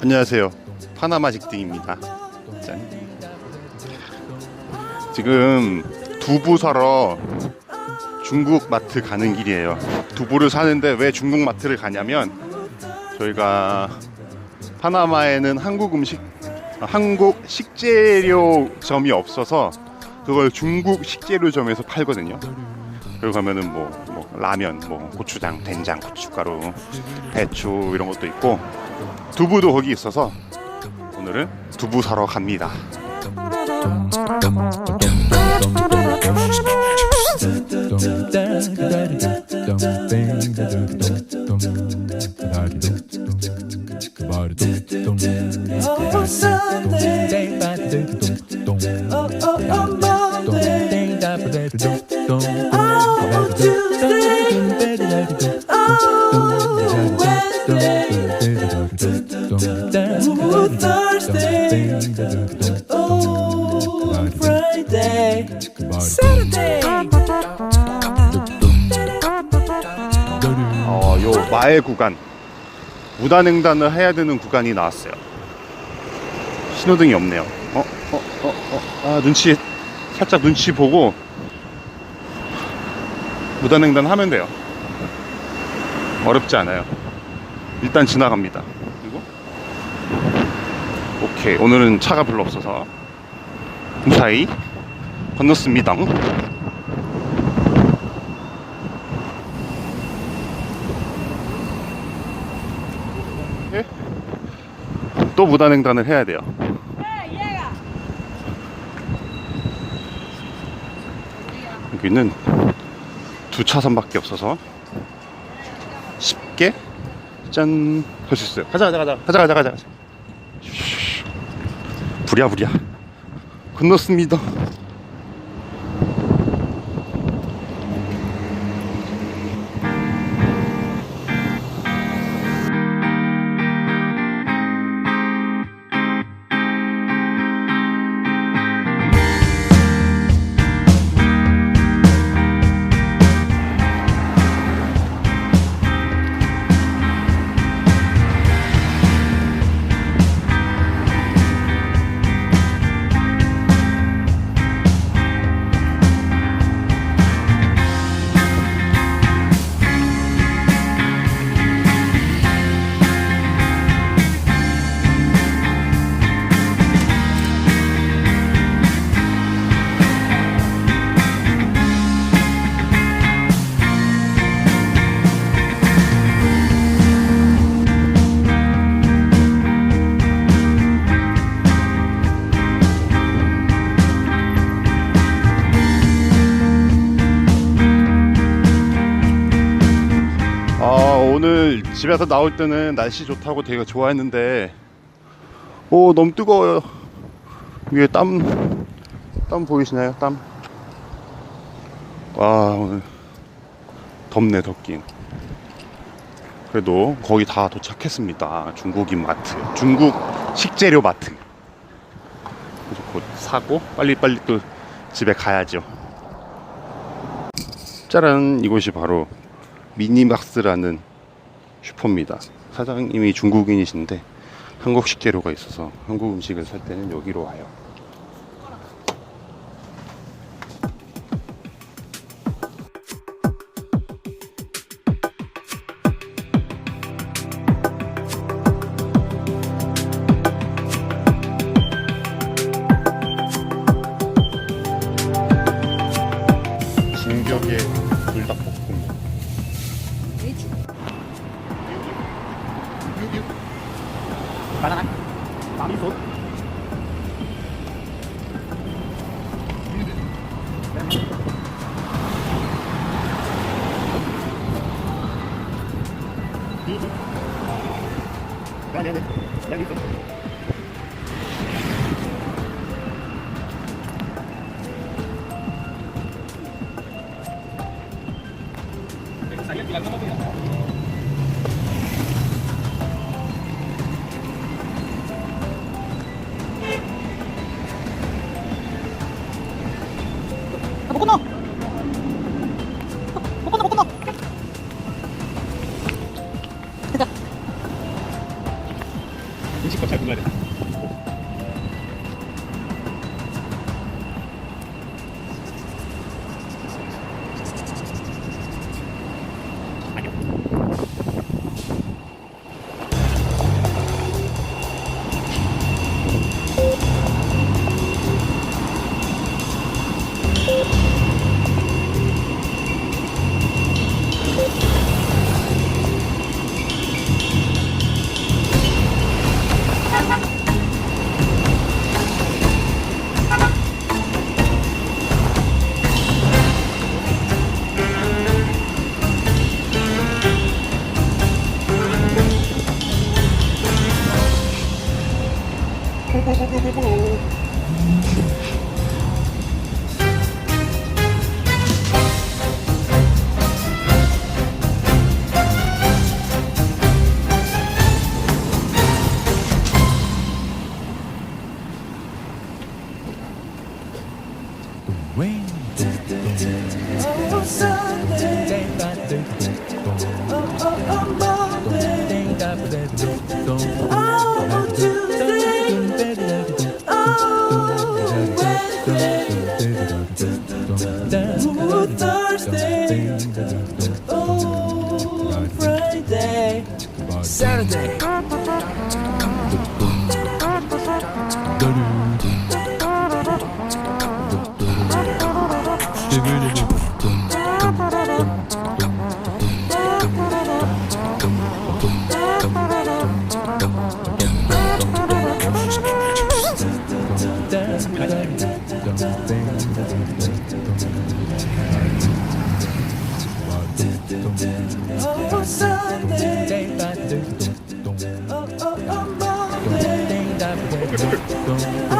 안녕하세요. 파나마 직딩입니다. 짠. 지금 두부 사러 중국 마트 가는 길이에요. 두부를 사는데 왜 중국 마트를 가냐면 저희가 파나마에는 한국 음식, 아, 한국 식재료점이 없어서 그걸 중국 식재료점에서 팔거든요. 그리고 가면은 뭐, 뭐 라면, 뭐 고추장, 된장, 고춧가루, 배추 이런 것도 있고 두부도 거기 있어서 오늘은 두부 사러 갑니다. Saturday. 어, 요 마의 구간 무단횡단을 해야 되는 구간이 나왔어요. 신호등이 없네요. 어, 어, 어, 어, 아 눈치 살짝 눈치 보고 무단횡단 하면 돼요. 어렵지 않아요. 일단 지나갑니다. 오케이 오늘은 차가 별로 없어서 무사히 건넜습니다. 예? 또 무단횡단을 해야 돼요. 여기는 두 차선밖에 없어서 쉽게 짠 할 수 있어요. 가자 가자 가자 가자 가자 가자. 부랴부랴 건넜습니다. 집에서 나올 때는 날씨 좋다고 되게 좋아했는데 오 너무 뜨거워요. 위에 땀 땀 보이시나요? 땀? 와 오늘 덥네 덥긴. 그래도 거의 다 도착했습니다. 중국인 마트 중국 식재료 마트. 그래서 곧 사고 빨리빨리 또 집에 가야죠. 짜란 이곳이 바로 미니박스라는 슈퍼입니다. 사장님이 중국인이신데 한국 식 재료가 있어서 한국 음식을 살 때는 여기로 와요. 진격의 네네 Wayne. Oh, Sunday. Então,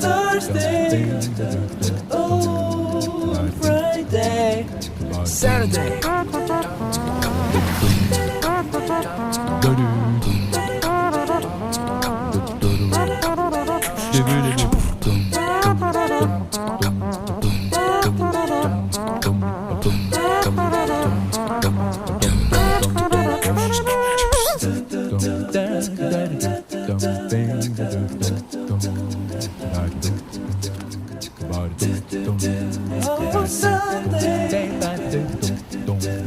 Thursday, oh Friday, Saturday. Oh, Sunday.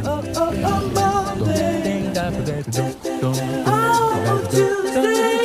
Oh, Monday. Oh, Tuesday.